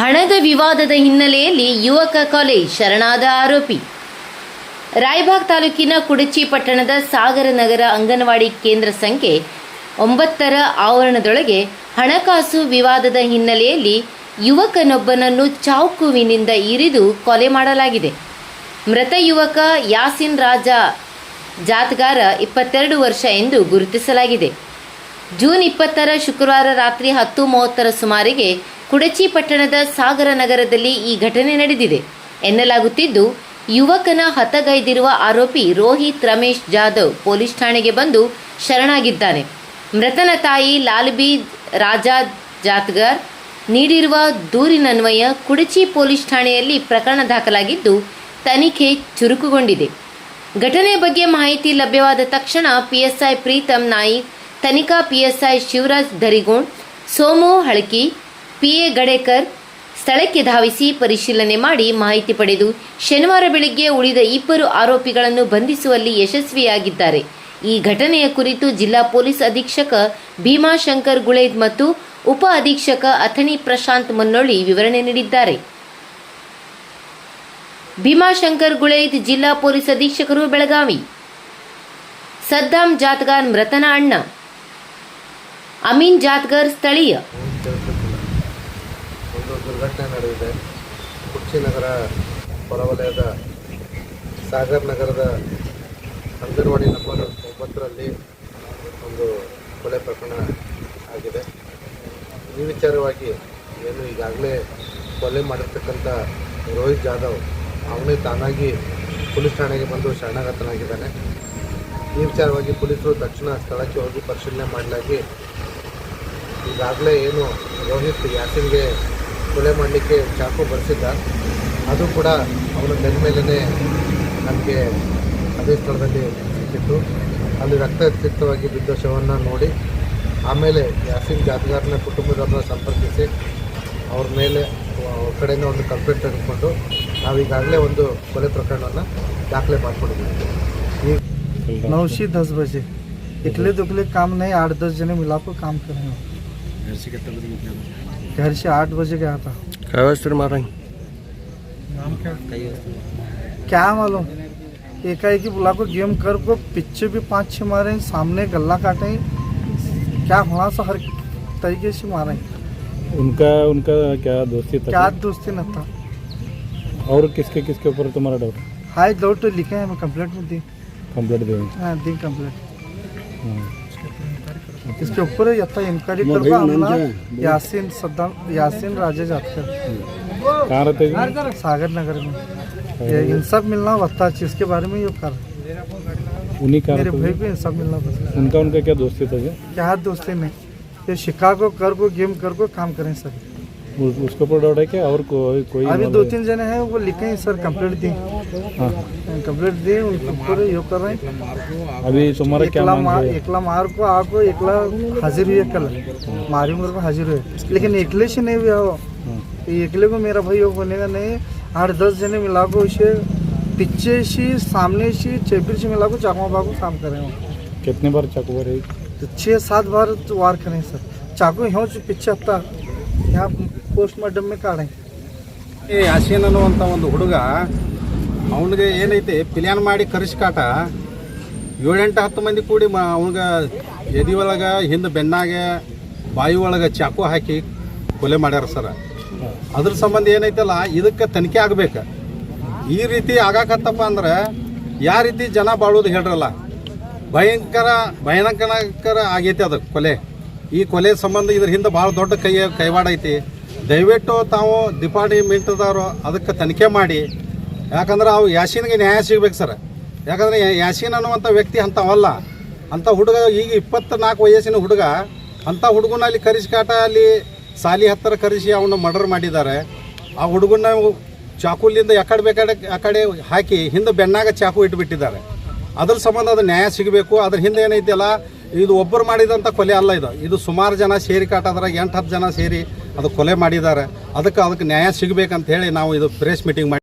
ಹಣದ ವಿವಾದದ ಹಿನ್ನೆಲೆಯಲ್ಲಿ ಯುವಕ ಕಾಲೇಜ್ ಶರಣಾದ ಆರೋಪಿ. ರಾಯಬಾಗ್ ತಾಲೂಕಿನ ಕುಡಚಿ ಪಟ್ಟಣದ ಸಾಗರ ನಗರ ಅಂಗನವಾಡಿ ಕೇಂದ್ರ ಸಂಖ್ಯೆ ಒಂಬತ್ತರ ಆವರಣದೊಳಗೆ ಹಣಕಾಸು ವಿವಾದದ ಹಿನ್ನೆಲೆಯಲ್ಲಿ ಯುವಕನೊಬ್ಬನನ್ನು ಚಾಕುವಿನಿಂದ ಇರಿದು ಕೊಲೆ ಮಾಡಲಾಗಿದೆ. ಮೃತ ಯುವಕ ಯಾಸಿನ್ ರಾಜ ಜಾತ್ಗಾರ ಇಪ್ಪತ್ತೆರಡು ವರ್ಷ ಎಂದು ಗುರುತಿಸಲಾಗಿದೆ. ಜೂನ್ ಇಪ್ಪತ್ತರ ಶುಕ್ರವಾರ ರಾತ್ರಿ ಹತ್ತು ಮೂವತ್ತರ ಸುಮಾರಿಗೆ ಕುಡಚಿ ಪಟ್ಟಣದ ಸಾಗರ ನಗರದಲ್ಲಿ ಈ ಘಟನೆ ನಡೆದಿದೆ. ಎನ್ನಲಾಗುತ್ತಿದ್ದು, ಯುವಕನ ಹತಗೈದಿರುವ ಆರೋಪಿ ರೋಹಿತ್ ರಮೇಶ್ ಜಾಧವ್ ಪೊಲೀಸ್ ಠಾಣೆಗೆ ಬಂದು ಶರಣಾಗಿದ್ದಾನೆ. ಮೃತನ ತಾಯಿ ಲಾಲ್ಬಿ ರಾಜಾ ಜಾತ್ಗರ್ ನೀಡಿರುವ ದೂರಿನನ್ವಯ ಕುಡಚಿ ಪೊಲೀಸ್ ಠಾಣೆಯಲ್ಲಿ ಪ್ರಕರಣ ದಾಖಲಾಗಿದ್ದು ತನಿಖೆ ಚುರುಕುಗೊಂಡಿದೆ. ಘಟನೆ ಬಗ್ಗೆ ಮಾಹಿತಿ ಲಭ್ಯವಾದ ತಕ್ಷಣ ಪಿಎಸ್ಐ ಪ್ರೀತಮ್ ನಾಯಿಕ್ ತನಿಖಾ ಪಿಎಸ್ಐ ಶಿವರಾಜ್ ದರಿಗೋಣ್ ಸೋಮು ಹಳಕಿ, ಪಿಎ ಗಡೇಕರ್ ಸ್ಥಳಕ್ಕೆ ಧಾವಿಸಿ ಪರಿಶೀಲನೆ ಮಾಡಿ ಮಾಹಿತಿ ಪಡೆದು ಶನಿವಾರ ಬೆಳಗ್ಗೆ ಉಳಿದ ಇಬ್ಬರು ಆರೋಪಿಗಳನ್ನು ಬಂಧಿಸುವಲ್ಲಿ ಯಶಸ್ವಿಯಾಗಿದ್ದಾರೆ. ಈ ಘಟನೆಯ ಕುರಿತು ಜಿಲ್ಲಾ ಪೊಲೀಸ್ ಅಧೀಕ್ಷಕ ಭೀಮಾಶಂಕರ್ ಗುಳೇದ್ ಮತ್ತು ಉಪ ಅಧೀಕ್ಷಕ ಅಥಣಿ ಪ್ರಶಾಂತ್ ಮುನ್ನೋಳಿ ವಿವರಣೆ ನೀಡಿದ್ದಾರೆ. ಭೀಮಾಶಂಕರ್ ಗುಳೇದ್ ಜಿಲ್ಲಾ ಪೊಲೀಸ್ ಅಧೀಕ್ಷಕರು ಬೆಳಗಾವಿ. ಸದ್ದಾಂ ಜಾತ್ಗಾರ್ ಮೃತನ ಅಣ್ಣ. ಅಮೀನ್ ಜಾತ್ಗರ್ ಸ್ಥಳೀಯ. ಒಂದು ದುರ್ಘಟನೆ ನಡೆದಿದೆ. ಹೊರವಲಯದ ಸಾಗರ್ ನಗರದ ಅಂಗನವಾಡಿ ನಂಬರ್ ಒಂಬತ್ತರಲ್ಲಿ ಒಂದು ಕೊಲೆ ಪ್ರಕರಣ ಆಗಿದೆ. ಈ ವಿಚಾರವಾಗಿ ಏನು ಈಗಾಗಲೇ ಕೊಲೆ ಮಾಡಿರ್ತಕ್ಕಂಥ ರೋಹಿತ್ ಜಾಧವ್ ಅವನೇ ತಾನಾಗಿ ಪೊಲೀಸ್ ಠಾಣೆಗೆ ಬಂದು ಶರಣಾಗತನಾಗಿದ್ದಾನೆ. ಈ ವಿಚಾರವಾಗಿ ಪೊಲೀಸರು ತಕ್ಷಣ ಸ್ಥಳಕ್ಕೆ ಹೋಗಿ ಪರಿಶೀಲನೆ ಮಾಡಲಾಗಿ ಈಗಾಗಲೇ ಏನು ರೋಹಿತ್ ಯಾಸಿನ್ಗೆ ಕೊಲೆ ಮಾಡಲಿಕ್ಕೆ ಚಾಕು ಬರೆಸಿದ್ದ. ಅದು ಕೂಡ ಅವನ ಬೆನ್ನ ಮೇಲೇ ನಮಗೆ ಅದೇ ಸ್ಥಳದಲ್ಲಿ ಸಿಕ್ಕಿತ್ತು. ಅಲ್ಲಿ ರಕ್ತಸಿಕ್ತವಾಗಿ ಬಿದ್ದ ಶವವನ್ನು ನೋಡಿ ಆಮೇಲೆ ಯಾಸಿನ್ ಜಾತಿಗಾರನ ಕುಟುಂಬದವ್ರನ್ನ ಸಂಪರ್ಕಿಸಿ ಅವ್ರ ಮೇಲೆ ಅವ್ರ ಕಡೆಯಿಂದ ಒಂದು ಕಂಪ್ಲೇಂಟ್ ತೆಗೆದುಕೊಂಡು ನಾವೀಗಾಗಲೇ ಒಂದು ಕೊಲೆ ಪ್ರಕರಣವನ್ನು ದಾಖಲೆ ಮಾಡ್ಕೊಂಡಿದ್ದೀವಿ ಈ नौशी दस बजे इकले दुकले काम नहीं आठ दस जने मिला को काम कर रहे हैं घर से कितने बजे निकले थे? घर से आठ बजे गया था काय वाजता मारा क्या मालूम एकाएकी बुला को गेम कर को पीछे भी पाँच छः मारे सामने गला काटे क्या होना सा हर तरीके से मारे उनका उनका क्या दोस्ती था क्या दोस्ती न था और किसके किसके ऊपर तुम्हारा डाउट हाई दौड़ तो लिखे हैं मैं कंप्लेंट में दी। कंप्लीट देंगे हाँ दी कंप्लेंट हाँ। इसके ऊपर यथा इंक्वायरी कर को हमला यासीन सद्दाम यासीन राजा जातकर कहाँ रहते हैं? सागर नगर में। ये इंसाफ मिलना होता है इसके बारे में ये कर। उन्हीं का मेरे भाई हैं? को इंसाफ मिलना बस उनका उनका क्या दोस्ती था क्या? क्या दोस्ती नहीं ये शिकागो कर को गेम कर को काम करें सर उस- उसके ऊपर डाउट है क्या? और कोई कोई अभी दो तीन जने हैं वो लिखे हैं सर कंप्लेंट दी। हाँ। कंप्लेंट दी उनके ऊपर ये कर रहे हैं। अभी तुम्हारा क्या मांग मार है? एकला मार को आको एकला हाजिर हुए कल। मारी उम्र को हाजिर हुए। लेकिन एकले से नहीं हुआ वो। हाँ। ये एकले को मेरा भाई वो होने का नहीं आठ दस जने मिला को उसे पीछे से सामने से चेपिर से मिला को चाकू बाकू काम करें कितने बार चाकू मारे? तो छः सात बार तो वार करें सर। चाकू से पीछे हत्ता यहाँ ಪೋಸ್ಟ್ ಮಾರ್ಟಮ್ ಕಾರಣ ಏ ಅಶೀನ್ ಅನ್ನುವಂಥ ಒಂದು ಹುಡುಗ, ಅವನಿಗೆ ಏನೈತಿ ಪ್ಲ್ಯಾನ್ ಮಾಡಿ ಕರೆಸಿ ಕಾಟ ಏಳೆಂಟು, ಹತ್ತು ಮಂದಿ ಕೂಡಿ ಅವನಿಗೆ ಎದಿ ಒಳಗೆ, ಹಿಂದೆ ಬೆನ್ನಾಗ, ಬಾಯಿ ಒಳಗೆ ಚಾಕು ಹಾಕಿ ಕೊಲೆ ಮಾಡ್ಯಾರ ಸರ. ಅದ್ರ ಸಂಬಂಧ ಏನೈತಲ್ಲ, ಇದಕ್ಕೆ ತನಿಖೆ ಆಗ್ಬೇಕು. ಈ ರೀತಿ ಆಗಾಕತ್ತಪ್ಪ ಅಂದ್ರೆ ಯಾವ ರೀತಿ ಜನ ಬಾಳೋದು ಹೇಳ್ರಲ್ಲ. ಭಯಂಕರ ಭಯಂಕರ ಆಗೈತಿ ಅದು ಕೊಲೆ. ಈ ಕೊಲೆ ಸಂಬಂಧ ಇದ್ರ ಹಿಂದೆ ಭಾಳ ದೊಡ್ಡ ಕೈ, ಕೈವಾಡ ಐತಿ. ದಯವಿಟ್ಟು ತಾವು ಡಿಪಾರ್ಟ್ಮೆಂಟ್ದವರು ಅದಕ್ಕೆ ತನಿಖೆ ಮಾಡಿ. ಯಾಕಂದ್ರೆ ಅವು ಯಾಸೀನ್ಗೆ ನ್ಯಾಯ ಸಿಗ್ಬೇಕು ಸರ್. ಯಾಕಂದ್ರೆ ಯಾಸೀನ್ ಅನ್ನುವಂಥ ವ್ಯಕ್ತಿ ಅಂಥವಲ್ಲ. ಅಂಥ ಹುಡುಗ ಈಗ ಇಪ್ಪತ್ನಾಲ್ಕು ವಯಸ್ಸಿನ ಹುಡುಗ, ಅಂಥ ಹುಡುಗನ ಅಲ್ಲಿ ಕರಿಸ್ಕಾಟ ಅಲ್ಲಿ ಸಾಲಿ ಹತ್ತಿರ ಕರೆಸಿ ಅವನ್ನ ಮರ್ಡರ್ ಮಾಡಿದ್ದಾರೆ. ಆ ಹುಡುಗನ ಚಾಕುಲಿಂದ ಎಕಡೆ ಬೇಕಾಡೆ ಆ ಕಡೆ ಹಾಕಿ ಹಿಂದೆ ಬೆನ್ನಾಗ ಚಾಕು ಇಟ್ಬಿಟ್ಟಿದ್ದಾರೆ. ಅದ್ರ ಸಂಬಂಧ ಅದು ನ್ಯಾಯ ಸಿಗಬೇಕು. ಅದ್ರ ಹಿಂದೆ ಏನೈತಿಲ್ಲ, ಇದು ಒಬ್ಬರು ಮಾಡಿದಂಥ ಕೊಲೆ ಅಲ್ಲ ಇದು. ಇದು ಸುಮಾರು ಜನ ಸೇರಿ ಕಾಟ ಅದ್ರಾಗ ಎಂಟು ಹತ್ತು ಜನ ಸೇರಿ ಅದು ಕೊಲೆ ಮಾಡಿದ್ದಾರೆ. ಅದಕ್ಕೆ ಅದಕ್ಕೆ ನ್ಯಾಯ ಸಿಗಬೇಕಂತ ಹೇಳಿ ನಾವು ಇದು ಪ್ರೆಸ್ ಮೀಟಿಂಗ್ ಮಾಡಿ